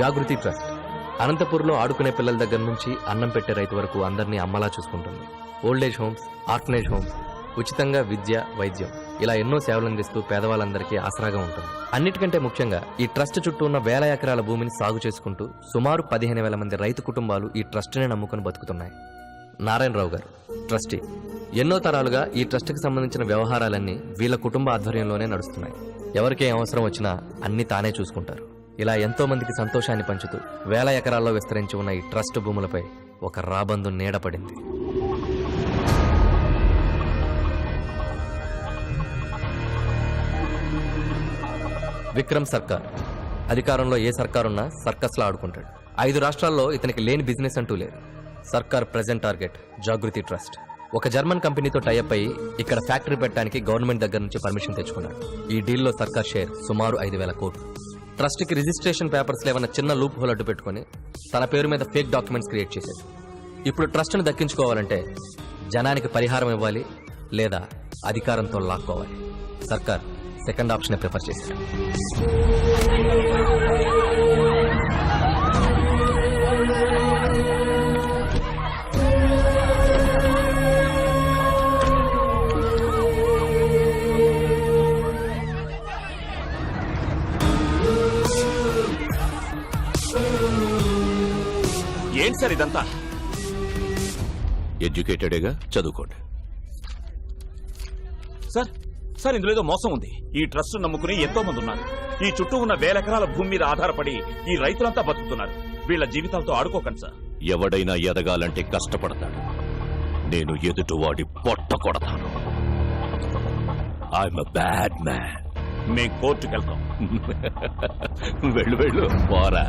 జాగృతి trust. అనంతపూర్లో ఆడుకునే పిల్లల దగ్గర నుంచి అన్నం పెట్టే రైతు వరకు అందరినీ అమ్మలా చూసుకుంటుంది. ఓల్డేజ్ హోమ్స్ ఆర్ఫనేజ్ హోమ్స్ ఉచితంగా విద్య వైద్యం ఇలా ఎన్నో సేవలు అందిస్తూ పేదవాళ్ళందరికీ ఆసరాగా ఉంటుంది. అన్నిటికంటే ముఖ్యంగా ఈ ట్రస్ట్ చుట్టూ ఉన్న వేల ఎకరాల భూమిని సాగు చేసుకుంటూ సుమారు పదిహేను వేల మంది రైతు కుటుంబాలు ఈ ట్రస్ట్ని నమ్ముకుని బతుకుతున్నాయి. నారాయణరావు గారు ట్రస్టీ. ఎన్నో తరాలుగా ఈ ట్రస్ట్కి సంబంధించిన వ్యవహారాలన్నీ వీళ్ళ కుటుంబ ఆధ్వర్యంలోనే నడుస్తున్నాయి. ఎవరికే అవసరం వచ్చినా అన్ని తానే చూసుకుంటారు. ఇలా ఎంతో మందికి సంతోషాన్ని పంచుతూ వేల ఎకరాల్లో విస్తరించి ఉన్న ఈ ట్రస్ట్ భూములపై ఒక రాబందు నీడపడింది. విక్రమ్ సర్కార్. అధికారంలో ఏ సర్కారున్నా సర్కస్లా ఆడుకుంటాడు. ఐదు రాష్ట్రాల్లో ఇతనికి లేని బిజినెస్ అంటూ లేదు. సర్కార్ ప్రజెంట్ టార్గెట్ జాగృతి ట్రస్ట్. ఒక జర్మన్ కంపెనీతో టైఅప్ అయ్యి ఇక్కడ ఫ్యాక్టరీ పెట్టడానికి గవర్నమెంట్ దగ్గర నుంచి పర్మిషన్ తెచ్చుకున్నాడు. ఈ డీల్లో సర్కార్ షేర్ సుమారు ఐదు వేల కోట్లు. ట్రస్ట్కి రిజిస్ట్రేషన్ పేపర్స్ ఏమైనా చిన్న లూప్ హోల్ అడ్డు పెట్టుకుని తన పేరు మీద ఫేక్ డాక్యుమెంట్స్ క్రియేట్ చేశాడు ఇప్పుడు ట్రస్ట్ను దక్కించుకోవాలంటే జనానికి పరిహారం ఇవ్వాలి లేదా అధికారంతో లాక్కోవాలి. సర్కార్ సెకండ్ ఆప్షన్ ప్రిఫర్ చేశారు. ఏంటి సార్ ఇదంతా? ఎడ్యుకేటెడేగా చదువుకోండి. సార్ సార్ ఇందులో ఏదో మోసం ఉంది. ఈ ట్రస్ట్ నమ్ముకుని ఎంతో మంది ఉన్నారు. ఈ చుట్టూ ఉన్న వేల ఎకరాల భూమి మీద ఆధారపడి ఈ రైతులంతా బతుకుతున్నారు. వీళ్ళ జీవితాలతో ఆడుకోకండి సార్. ఎవడైనా ఎదగాలంటే కష్టపడతాడు. నేను ఎదుటివాడి పొట్ట కొడతాను. ఐఎమ్ బ్యాడ్ మ్యాన్ మేం కోర్టుకు వెళ్తాం వెళ్ళు వెళ్ళు పోరా.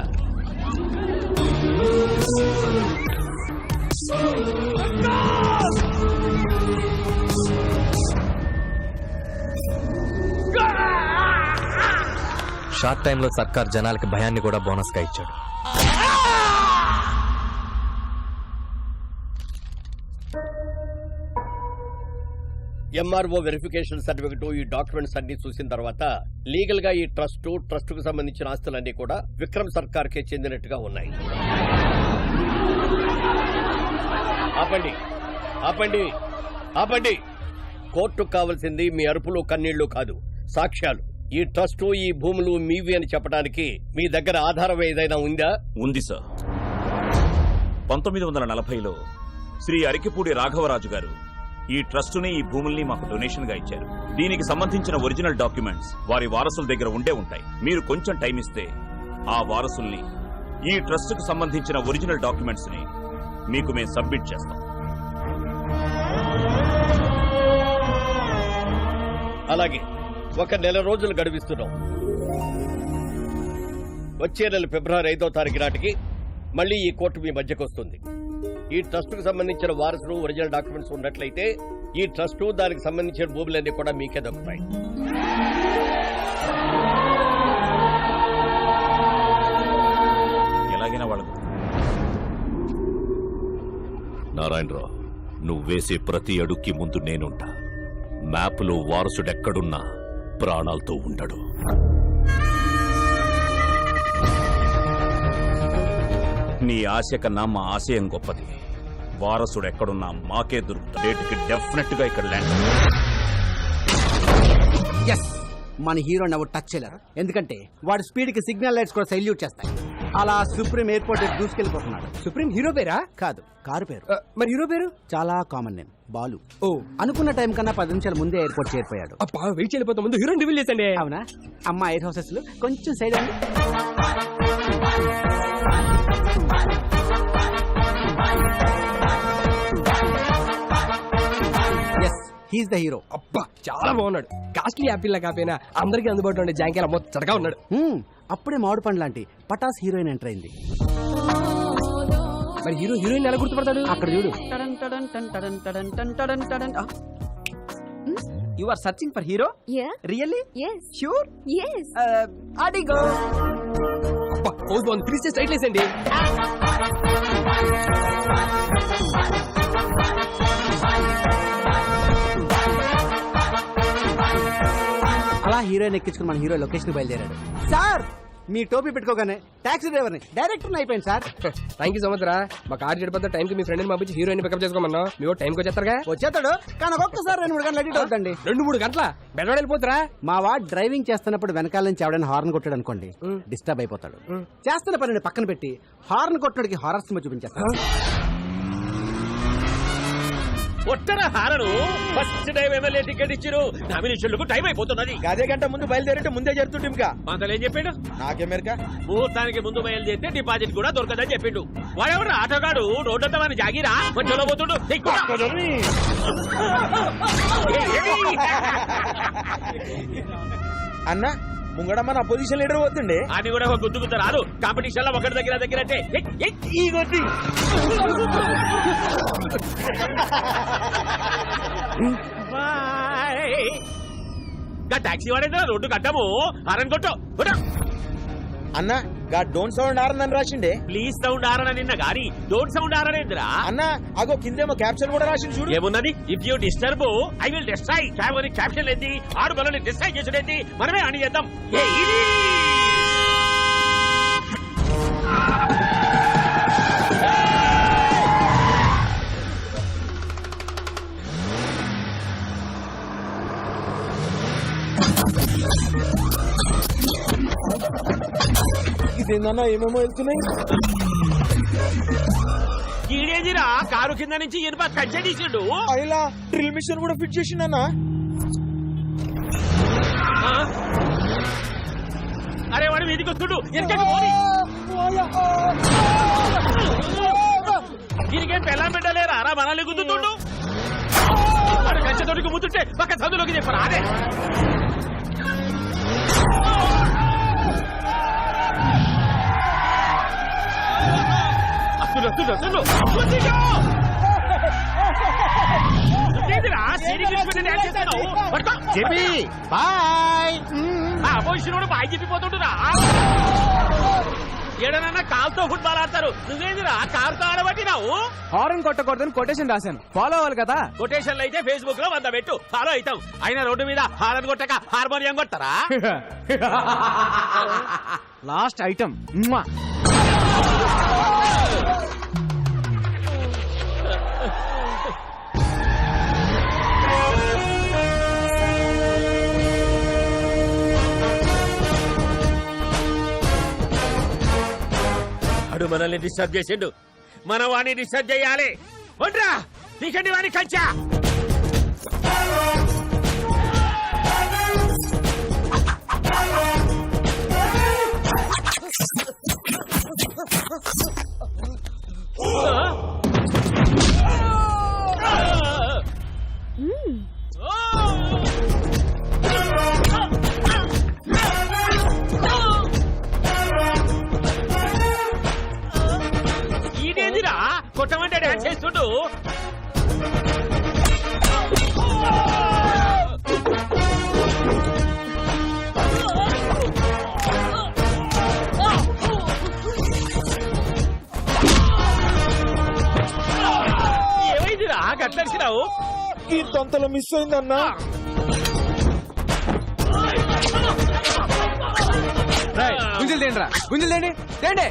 షార్ట్ టైంలో సర్కార్ జనాలకి భయాన్ని కూడా బోనస్గా ఇచ్చాడు. ఎంఆర్ఓ వెరిఫికేషన్ సర్టిఫికెట్ ఈ డాక్యుమెంట్స్ అన్ని చూసిన తర్వాత లీగల్గా ఈ ట్రస్ట్ ట్రస్ట్కు సంబంధించిన ఆస్తులన్నీ కూడా విక్రమ్ సర్కార్ కే చెందినట్టుగా ఉన్నాయి. ఆపండి ఆపండి ఆపండి. కోర్టుకు కావాల్సింది మీ అరుపులు కన్నీళ్ళు కాదు సాక్ష్యాలు. ఈ ట్రస్ట్ ఈ భూములు మీవి అని చెప్పడానికి మీ దగ్గర ఆధారం ఏదైనా ఉందా? ఉంది సార్ పంతొమ్మిది వందల నలభైలో శ్రీ అరికిపూడి రాఘవరాజు గారు ఈ ట్రస్టుని ఈ భూముల్ని మాకు డొనేషన్గా ఇచ్చారు. దీనికి సంబంధించిన ఒరిజినల్ డాక్యుమెంట్స్ వారి వారసుల దగ్గర ఉండే ఉంటాయి. మీరు కొంచెం టైం ఇస్తే ఆ వారసుల్ని ఈ ట్రస్ట్కు సంబంధించిన ఒరిజినల్ డాక్యుమెంట్స్ని మీకు మేము సబ్మిట్ చేస్తాం. అలాగే ఒక నెల రోజులు గడిపిస్తున్నాం వచ్చే నెల ఫిబ్రవరి ఐదో తారీఖు నాటికి మళ్ళీ ఈ కోర్టు మీ మధ్యకు వస్తుంది ఈ ట్రస్ట్కు సంబంధించిన వారసులు ఒరిజినల్ డాక్యుమెంట్స్ ఉన్నట్లయితే ఈ ట్రస్ట్ దానికి సంబంధించిన భూములన్నీ కూడా మీకే దక్కుతాయి. ఎలాగైనా వాళ్ళకు. నారాయణరావు నువ్వు వేసే ప్రతి అడుక్కి ముందు నేనుంటా. మ్యాప్లో వారసుడెక్కడున్నా ప్రాణాలతో ఉండడు. నీ ఆశ కన్నా మా ఆశయం గొప్పది. వారసుడు ఎక్కడున్నా మాకే దొరుకుతాడు డేట్కి డెఫినెట్గా ఇక్కడ ల్యాండ్ ఎస్ మన హీరోని ఎవరు టచ్ చేయలేరు. ఎందుకంటే వాడి స్పీడ్కి సిగ్నల్ లైట్స్ కూడా సైల్యూట్ చేస్తాయి. అలా సుప్రీం ఎయిర్పోర్ట్ దూసుకెళ్ళిపోతున్నాడు సుప్రీం హీరో పేరా? కాదు కారు పేరు. మరి హీరో పేరు? చాలా కామన్ నేమ్ బాలు. ఓ. అనుకున్న టైం కన్నా పది నిమిషాల ముందే ఎయిర్పోర్ట్ చేరిపోయాడు. అప్పా వెయిట్ చేయలేకపోతే ముందు హీరోని రివీల్ చేసండి అవునా? అమ్మ ఎయిర్ హౌసెస్ కొంచెం సైడ్ అండి హీస్ ద హీరో అబ్బా చాలా బాగున్నాడు. కాస్ట్లీ యాపిల్ లా కాపోయినా అందరికీ అందుబాటులో ఉండే జాంకేలా మొత్తగా ఉన్నాడు. అప్పుడే మామిడి పండు లాంటి పటాస్ హీరోయిన్ ఎంటర్ అయింది. మరి హీరో హీరోయిన్ ఎలా గుర్తుపడతాడు? అక్కడ చూడు. You are searching for hero Yeah, really yes. అడిగో పోజ్ బాగుంది త్రీ స్టేజ్ టైట్ లేసండి అలా హీరోయిన్ ఎక్కించుకుని మన హీరో లొకేషన్ బయలుదేరాడు. సార్! మీ టోపీ పెట్టుకోగానే టాక్సీ డ్రైవర్ని డైరెక్టర్ అయిపోయింది sir. Thank you so much రా మా కార్ చెడిపోతే టైంకి మీ ఫ్రెండ్ని పంపించి హీరోయిన్ పికప్ చేసుకోమన్నా మీరు టైంకి వచ్చేస్తారుగా? వచ్చేస్తాడు కానీ ఒక్కొక్కసారి రెండు మూడు గంటలు అడిట్ అవుతండి రెండు మూడు గంటల? బెడవాడ వెళ్ళిపోతురా? మా వాడు డ్రైవింగ్ చేస్తున్నప్పుడు వెనకాల నుంచి ఎవడైనా హార్న్ కొట్టాడు అనుకోండి డిస్టర్బ్ అయిపోతాడు. చేస్తున్న పనిని పక్కన పెట్టి హార్న్ కొట్టడానికి హారర్ సినిమా చూపించేస్తాడు. ఒట్టరా horn first time MLA ticket ఇచ్చిరు. నామినేషన్లకు టైం అయిపోతున్నది. అదే గంట ముందు బయలుదేరింటే ముందే ఇంకా చెప్పిండు? నాకెమెరికా ముహూర్తానికి ముందు బయలుదేరితే డిపాజిట్ కూడా దొరకదని చెప్పిండు. వాడెవరు ఆటోగాడు. రోడ్డంతా మన జాగిరా మధ్యలో పోతుండు. ఎక్కు. అన్న ముంగడ మన అపోజిషన్ లీడర్ పోతుండే. అని కూడా ఒక గుద్దు గుద్ద రాదు. కాంపిటీషన్లో ఒకటి దగ్గర దగ్గర ఈ గొద్ది టాక్సీ వాడేదా రోడ్డు కట్టము. హారన్ కొట్టు. కొట్టు. అన్న గా డోంట్ సౌండ్ ఆరని రాసిండే. ప్లీజ్ సౌండ్ ఆరన నిన్న గాని డోంట్ సౌండ్ ఆరనేంద్రా అన్న అగో కిందేమో క్యాప్షన్ కూడా రాసింది చూడు. ఏమున్నది if you disturb I will destroy cab అని క్యాప్షన్ ఏంది ఆరు బలని డిస్ట్రాయ్ చేసుడేంది మనమే అని చేద్దాం. ఏ? ఇదేందన్నా ఏమేమో వెళ్తున్నాయి? ఈడేదిరా? కారు కింద నుంచి ఇనుప తీసిండు. అయిలా డ్రిల్ మిషన్ కూడా ఫిట్ చేసిండన్నా? అరే వాడు మీదికి వస్తుడు. దీనికేం పెళ్ళం పెట్టలేరా? రా మనల్ని గుద్దుతుండు. వాడు కంచె తోడికి ముద్దుంటే పక్క చదువులోకి చెప్పరా? అదే. అసలు అసలు అసలు గుద్దిగా! ఇదేంటిరా? సీడీ గిట్ల మీద డాన్స్ చేస్తున్నావు? పట్టుకో. బాయ్. ఆ వాడు బాయ్ చెప్పిపోతుంటురా ఏడనన్నా కాల్తో ఫుట్బాల్ ఆడతారు. నువ్వేందిరా కారుతో ఆడబట్టినావు? హారన్ కొట్టకూడదని కొటేషన్ రాశాను. ఫాలో అవ్వాలి కదా? కొటేషన్లు అయితే ఫేస్బుక్లో వంద పెట్టు. ఫాలో అవుతాం. అయినా రోడ్డు మీద హారన్ కొట్టక హార్మోనియం కొట్టరా లాస్ట్ ఐటమ్. వాడు మనల్ని డిస్టర్బ్ చేసిండు. మనం వాడిని డిస్టర్బ్ చేయాలి. ఒంట్రా నీకండి వాడిని కంచా ఈ తొంతలో మిస్ అయిందన్నా? గుంజలు తేండి రా గుంజలు తేండి తేండి.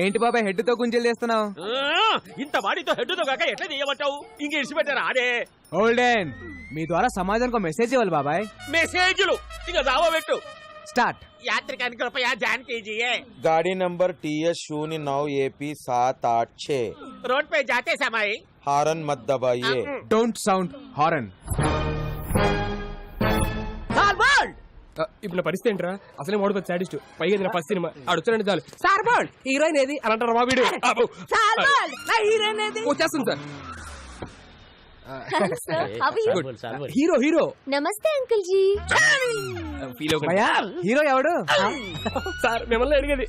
ఏంటి బాబాయ్ హెడ్తో గుంజలు చేస్తున్నావు ఆ, ఇంత వాడితో హెడ్డుతో కాక ఎట్లా చేయమంటావు ఇంక ఇడిచిపెట్టారా అదే? ఓల్డెన్ మీ ద్వారా సమాజానికి ఒక మెసేజ్ ఇవ్వాలి బాబాయ్. మెసేజ్లు ఇక దావా పెట్టు. స్టార్ట్ यात्रिकांनी कृपया ध्यान कीजिए गाड़ी नंबर टी एस शून्य नौ ए पी सात आठ छः रोड पे जाते समय हारन मत दबाइए డోంట్ సౌండ్ హారన్ ఇప్పుడు నా పరిస్థితి ఏంట్రా అసలే మోడుకొచ్చి సాడిస్ట్ పైగా ఇది నా ఫస్ట్ సినిమా అడుగుతానండి చాలు సార్ బాల్ హీరోయిన్ ఏది అని అంటారు మా వీడు అబ్బో. వచ్చేస్తుంది సార్ హీరో హీరో నమస్తే అంకుల్ జీ ఫీల్ హీరో ఎవడు? సార్ మిమ్మల్ని అడిగేది.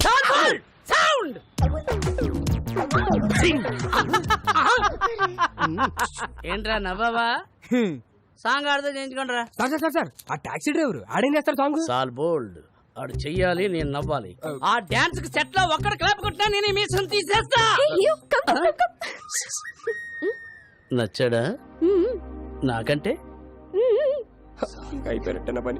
ఏంట్రా నవ్వావా? సాంగ్ ఆడితే చేయించుకుంటారా సార్ సార్ సార్ సార్ ఆ టాక్సీ డ్రైవర్ ఆడేం చేస్తారు సాంగ్? సాల్ బోల్డ్ ఆడు చెయ్యాలి నేను నవ్వాలి. ఆ డాన్స్కి సెట్లో ఒక్కడ క్లాప్ కొట్టినా నేను మీసం తీసేస్తా. నచ్చాడా? నాకంటే? ఇంకా అయిపోయినట్టేనా పని?